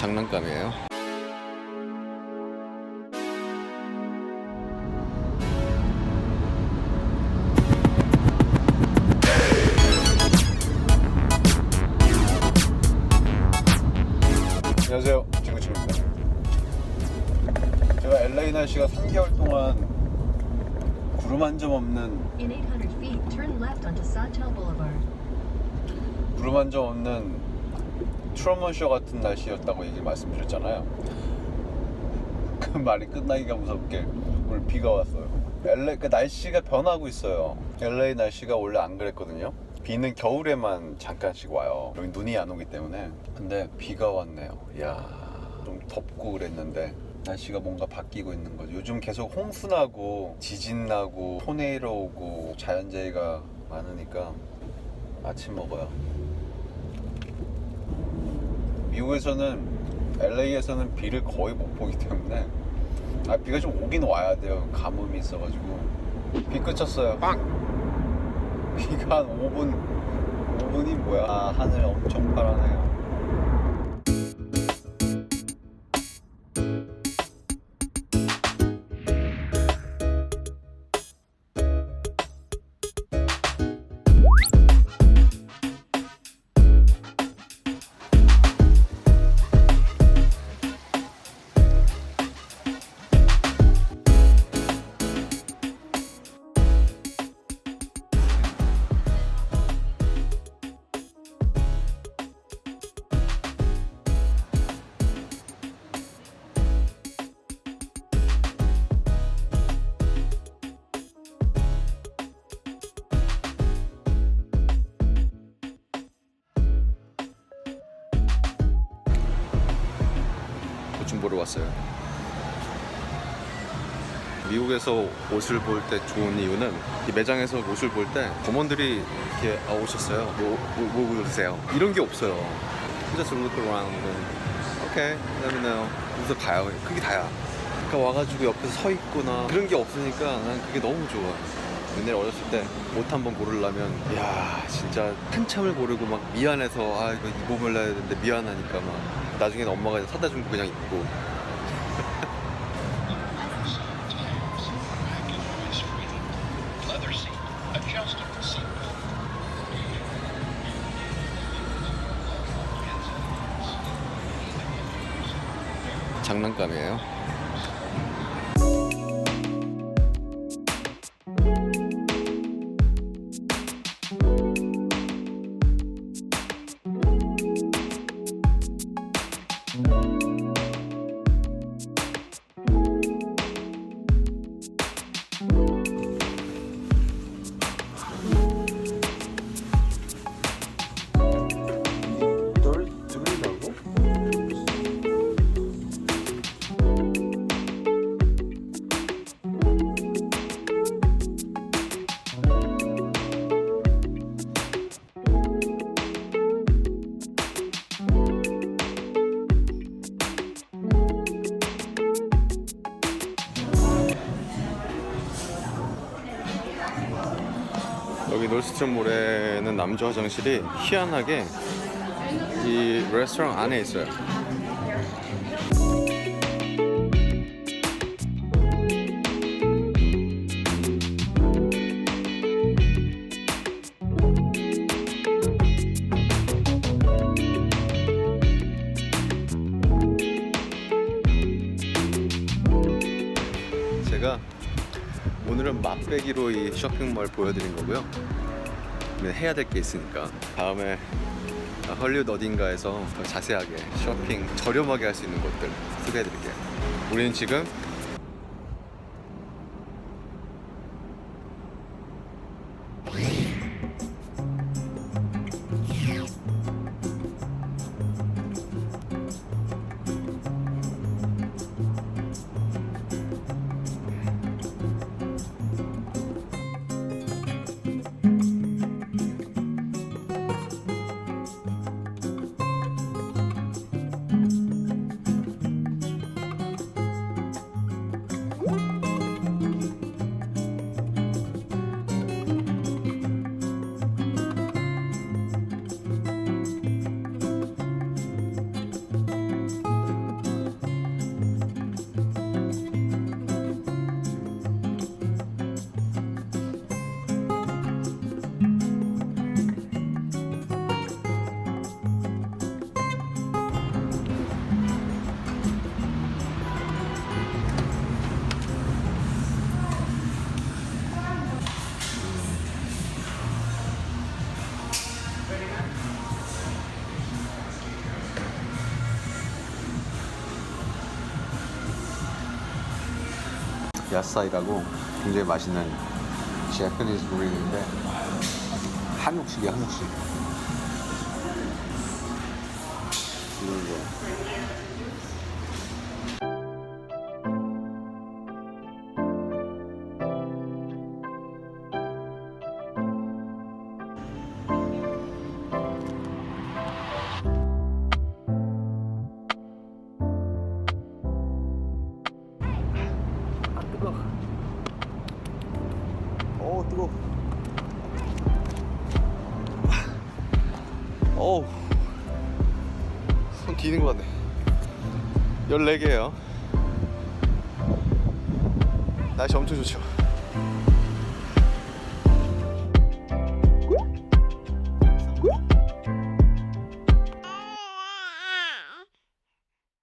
장난감이에요. 안녕하세요. 지구치입니다. 제가 LA 날씨가 3개월 동안 구름 한 점 없는 In 800 feet, turn left onto Sawtell Boulevard. 구름 한 점 없는 트루먼 쇼 같은 날씨였다고 얘기 말씀드렸잖아요. 그 말이 끝나기가 무섭게 오늘 비가 왔어요. LA 그 날씨가 변하고 있어요. LA 날씨가 원래 안 그랬거든요. 비는 겨울에만 잠깐씩 와요. 여기 눈이 안 오기 때문에. 근데 비가 왔네요. 이야, 좀 덥고 그랬는데 날씨가 뭔가 바뀌고 있는 거죠. 요즘 계속 홍수 나고 지진 나고 토네이로 오고 자연재해가 많으니까 아침 먹어요. 미국에서는 LA에서는 비를 거의 못 보기 때문에 아 비가 좀 오긴 와야 돼요. 가뭄이 있어가지고 비 그쳤어요. 빵. 비가 한 5분 5분이 뭐야? 아, 하늘 엄청 파랗네요. 좀 보러 왔어요. 미국에서 옷을 볼 때 좋은 이유는 이 매장에서 옷을 볼때 점원들이 이렇게 아, 오셨어요. 뭐, 뭐, 뭐 고르세요? 이런 게 없어요. Just look around. 오케이, let me know. 그래서 가요. 그게 다야. 그러니까 와가지고 옆에서 서 있거나 그런 게 없으니까 난 그게 너무 좋아. 옛날에 어렸을 때 옷 한번 고르려면 야 진짜 한참을 고르고 막 미안해서 아 이거 입어볼라 했는데 미안하니까 막 나중에는 엄마가 사다 준거 그냥 입고. 장난감이에요. 여기 놀스트롬몰에는 남자 화장실이 희한하게 이 레스토랑 안에 있어요. 제가 오늘은 맛배기로 이 쇼핑몰 보여드린 거고요. 네, 해야 될 게 있으니까 다음에 헐리우드 어딘가에서 더 자세하게 쇼핑 저렴하게 할 수 있는 곳들 소개해드릴게요. 우리는 지금 야사이라고 굉장히 맛있는 제프니즈 그릴인데 한국식이야 한국식. 이거 어 뜨거. 어우 손 뒤는 것 같네. 14개예요. 날씨 엄청 좋죠.